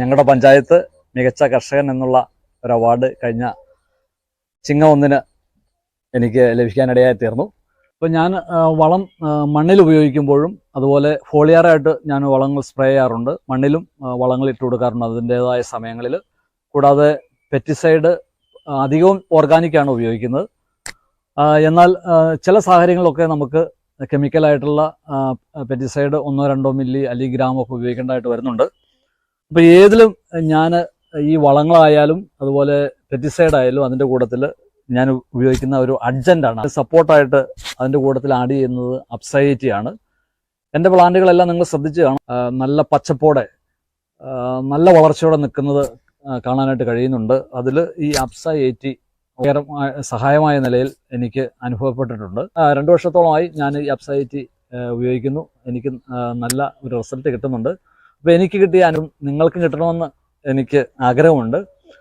ഞങ്ങളുടെ പഞ്ചായത്ത് മികച്ച കർഷകൻ എന്നുള്ള ഒരു അവാർഡ് കഴിഞ്ഞ ചിങ്ങ ഒന്നിന് എനിക്ക് ലഭിക്കാനിടയായി തീർന്നു ഇപ്പം ഞാൻ വളം മണ്ണിൽ ഉപയോഗിക്കുമ്പോഴും അതുപോലെ ഫോളിയാറായിട്ട് ഞാൻ വളങ്ങൾ സ്പ്രേ ചെയ്യാറുണ്ട്. മണ്ണിലും വളങ്ങൾ ഇട്ട് കൊടുക്കാറുണ്ട് അതിന്റേതായ സമയങ്ങളിൽ കൂടാതെ പെറ്റിസൈഡ് അധികവും ഓർഗാനിക്കാണ് ഉപയോഗിക്കുന്നത്. എന്നാൽ ചില സാഹചര്യങ്ങളൊക്കെ നമുക്ക് കെമിക്കലായിട്ടുള്ള പെറ്റിസൈഡ് ഒന്നോ രണ്ടോ മില്ലി അല്ലെങ്കിൽ ഗ്രാമൊക്കെ ഉപയോഗിക്കേണ്ടതായിട്ട് വരുന്നുണ്ട്. അപ്പോൾ ഏതിലും ഞാൻ ഈ വളങ്ങളായാലും അതുപോലെ പെറ്റിസൈഡ് ആയാലും അതിന്റെ കൂട്ടത്തിൽ ഞാൻ ഉപയോഗിക്കുന്ന ഒരു അഡ്ജന്റാണ് സപ്പോർട്ടായിട്ട് അതിന്റെ കൂട്ടത്തിൽ ആഡ് ചെയ്യുന്നത് അപ്സൈറ്റി ആണ് എന്റെ പ്ലാന്റുകളെല്ലാം നിങ്ങൾ ശ്രദ്ധിച്ചു കാണാം. നല്ല പച്ചപ്പോടെ നല്ല വളർച്ചയോടെ നിൽക്കുന്നത് കാണാനായിട്ട് കഴിയുന്നുണ്ട്. അതിൽ ഈ അപ്സ എയ്റ്റി സഹായമായ നിലയിൽ എനിക്ക് അനുഭവപ്പെട്ടിട്ടുണ്ട്. രണ്ടു വർഷത്തോളമായി ഞാൻ ഈ അപ്സ എയ്റ്റി ഉപയോഗിക്കുന്നു. എനിക്ക് നല്ല ഒരു റിസൾട്ട് കിട്ടുന്നുണ്ട്. അപ്പോൾ എനിക്ക് കിട്ടിയ അനു നിങ്ങൾക്കും കിട്ടണമെന്ന് എനിക്ക് ആഗ്രഹമുണ്ട്.